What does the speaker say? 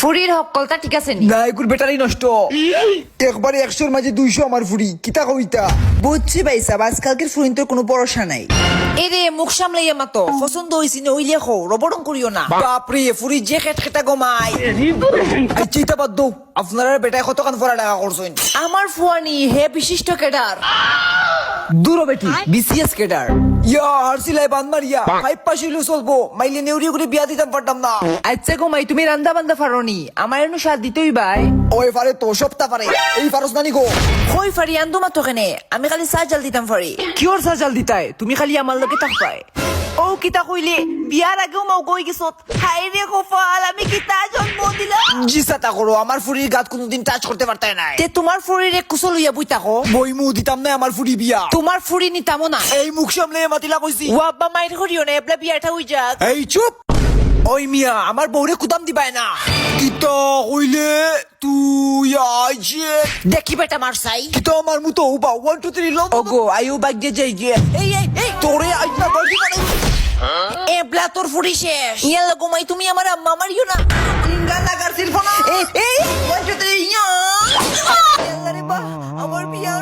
ফুরির হকলটা ঠিক আছে নি? না এগুর ব্যাটারি নষ্ট। একবারে একশোর মাঝে দুইশো আমার ফুরি কিতা কবিতা বুঝছি ভাই আজকালকের ফুরিন তোর কোনো ভরসা নাই। এরে মুখ সামলাইয়া মাতো পছন্দ হইছি না ওইলে খো রবরং করিও না। বাপরে ফুরি যে খেট খেটা গমাই আচ্ছা ইতা বাদ দো আপনারা বেটায় কতক্ষণ ফরা টাকা করছেন? আমার ফুয়ানি হে বিশিষ্ট কেডার। দূর বেটি বিসিএস কেডার। ইয়া হারসিলাই বান মারিয়া পাস হইলেও চলবো। মাইলে নেউরি করে বিয়া দিতাম পারতাম না। আচ্ছা গো মাই তুমি রান্দা বান্দা ফারনি। আমার এনু সাথ দিতেই বাই। ওই পারে তো সপ্তাহ পারে এই পারস নানি গো। কই ফারি আন্দো মাতো কেনে। আমি খালি চা জাল দিতাম ফারি। কিয়র চা জাল দিতাই? তুমি খালি আমার লগে থাকবাই ও কিতা কইলে বিয়ার আগেও মাও কই গেছত। হাই রে কপাল আমি কিতা জন্ম দিলাম করো আমার ফুরির গাত কোনোদিন টাচ করতে পারতে নাই। তে তোমার ফুরির এক কুশল হইয়া বুইতা কো বই মু দিতাম না আমার ফুরি বিয়া। তোমার ফুরি নিতামো না। এই মুখ সামলে মাতিলা কইছি। ওয়াব্বা মাইর করিও না এবলা বিয়াটা হই যাক। এই চুপ। ওই মিয়া আমার বউরে কুদাম দিবাই না। কিতা কইলে তুই আইছে দেখি বেটা মার সাই কিতা আমার মুতো উবা ওয়ান টু থ্রি লং ওগো আয়ু বাগ্যে যাই গিয়ে। এই এই তোরে আইনা বাড়ি মানে এ প্লাতোর ফুড়ি শেষ। ইয়ালা গোমাই তুমি আমার আম্মা মারিও না। গান্না গার্সিল ফোনা এই। এই বলছো তুই আমার বিয়া